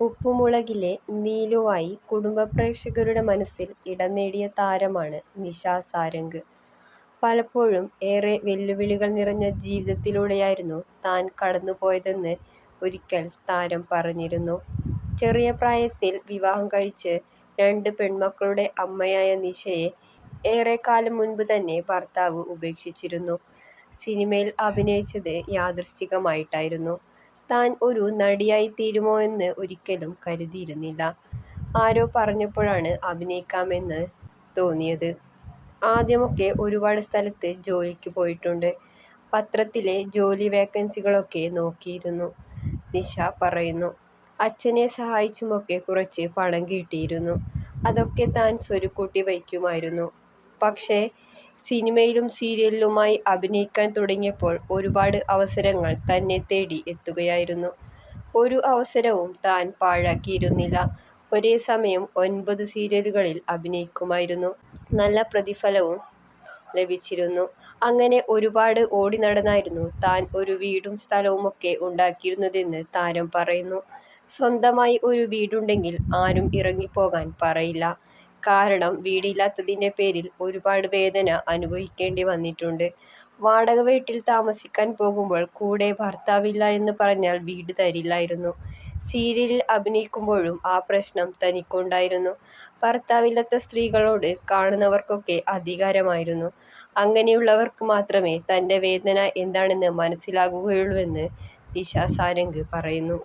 ഉപ്പുമുളകിലെ നീലുവായി കുടുംബ പ്രേക്ഷകരുടെ മനസ്സിൽ ഇടം നേടിയ താരമാണ് നിഷ സാരംഗ്. പലപ്പോഴും ഏറെ വെല്ലുവിളികൾ നിറഞ്ഞ ജീവിതത്തിലൂടെയായിരുന്നു താൻ കടന്നുപോയതെന്ന് ഒരിക്കൽ താരം പറഞ്ഞിരുന്നു. ചെറിയ പ്രായത്തിൽ വിവാഹം കഴിച്ച് രണ്ട് പെൺമക്കളുടെ അമ്മയായ നിഷയെ ഏറെക്കാലം മുൻപ് തന്നെ ഭർത്താവ് ഉപേക്ഷിച്ചിരുന്നു. സിനിമയിൽ അഭിനയിച്ചത് യാദൃച്ഛികമായിട്ടായിരുന്നു. താൻ ഒരു നടിയായി തീരുമോ എന്ന് ഒരിക്കലും കരുതിയിരുന്നില്ല. ആരോ പറഞ്ഞപ്പോഴാണ് അഭിനയിക്കാമെന്ന് തോന്നിയത്. ആദ്യമൊക്കെ ഒരുപാട് സ്ഥലത്ത് ജോലിക്ക് പോയിട്ടുണ്ട്. പത്രത്തിലെ ജോലി വേക്കൻസികളൊക്കെ നോക്കിയിരുന്നു. നിഷ പറയുന്നു. അച്ഛനെ സഹായിച്ചുമൊക്കെ കുറച്ച് പണം കിട്ടിയിരുന്നു. അതൊക്കെ താൻ സ്വരുക്കൂട്ടി വയ്ക്കുമായിരുന്നു. പക്ഷേ സിനിമയിലും സീരിയലിലുമായി അഭിനയിക്കാൻ തുടങ്ങിയപ്പോൾ ഒരുപാട് അവസരങ്ങൾ തന്നെ തേടി എത്തുകയായിരുന്നു. ഒരു അവസരവും താൻ പാഴാക്കിയിരുന്നില്ല. ഒരേ സമയം ഒൻപത് സീരിയലുകളിൽ അഭിനയിക്കുമായിരുന്നു. നല്ല പ്രതിഫലവും ലഭിച്ചിരുന്നു. അങ്ങനെ ഒരുപാട് ഓടി നടന്നായിരുന്നു താൻ ഒരു വീടും സ്ഥലവുമൊക്കെ ഉണ്ടാക്കിയിരുന്നതെന്ന് താരം പറയുന്നു. സ്വന്തമായി ഒരു വീടുണ്ടെങ്കിൽ ആരും ഇറങ്ങിപ്പോകാൻ പറയില്ല. കാരണം വീടില്ലാത്തതിന്റെ പേരിൽ ഒരുപാട് വേദന അനുഭവിക്കേണ്ടി വന്നിട്ടുണ്ട്. വാടക വീട്ടിൽ താമസിക്കാൻ പോകുമ്പോൾ കൂടെ ഭർത്താവില്ല എന്ന് പറഞ്ഞാൽ വീട് തരില്ലായിരുന്നു. സീരിയലിൽ അഭിനയിക്കുമ്പോഴും ആ പ്രശ്നം തനിക്കുണ്ടായിരുന്നു. ഭർത്താവില്ലാത്ത സ്ത്രീകളോട് കാണുന്നവർക്കൊക്കെ അധികാരമായിരുന്നു. അങ്ങനെയുള്ളവർക്ക് മാത്രമേ തന്റെ വേദന എന്താണെന്ന് മനസ്സിലാകുകയുള്ളൂവെന്ന് ദിശ സാരംഗ് പറയുന്നു.